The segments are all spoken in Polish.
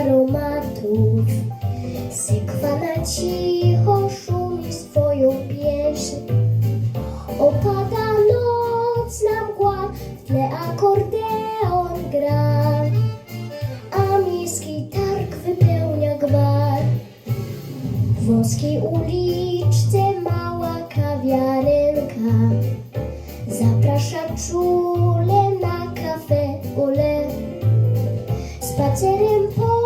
aromatów. Sekwana cicho szumi swoją pieśń. Opada noc na mgła, w tle akordeon gra, a miejski targ wypełnia gwar. W włoskiej uliczce mała kawiarenka zaprasza czule na kawę ole. Spacerem po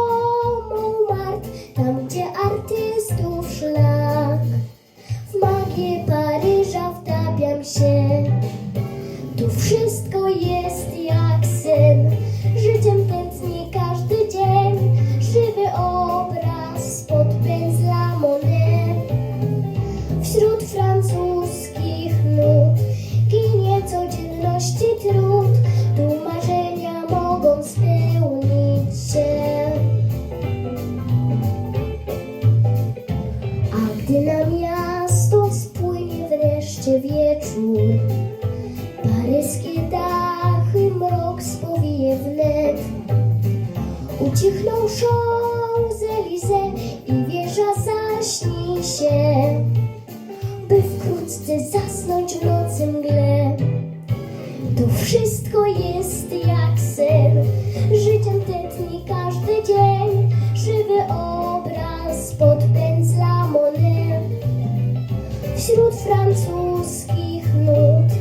wreszcie wieczór, paryskie dachy mrok spowije wnet. Ucichną Champs-Élysées i wieża zaśni się, by wkrótce zasnąć w nocy mgle. To wszystko jest jak sen, życiem tętni każdy dzień, żywy obraz spod pędzla Monet. Wśród francuskich nut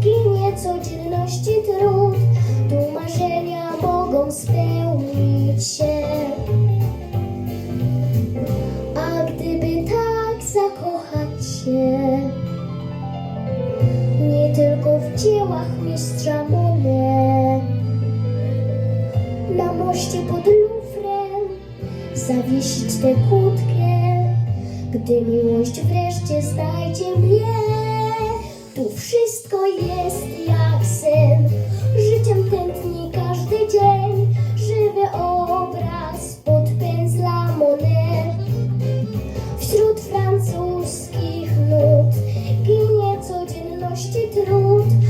ginie codzienności trud, tu marzenia mogą spełnić się. A gdyby tak zakochać się, nie tylko w dziełach mistrza Monet. Na moście pod lufrem zawiesić tę kłódkę, gdy miłość wreszcie znajdzie mnie. Tu wszystko jest jak sen, życiem tętni każdy dzień, żywy obraz podpędzla Monet. Wśród francuskich nut ginie codzienności trud.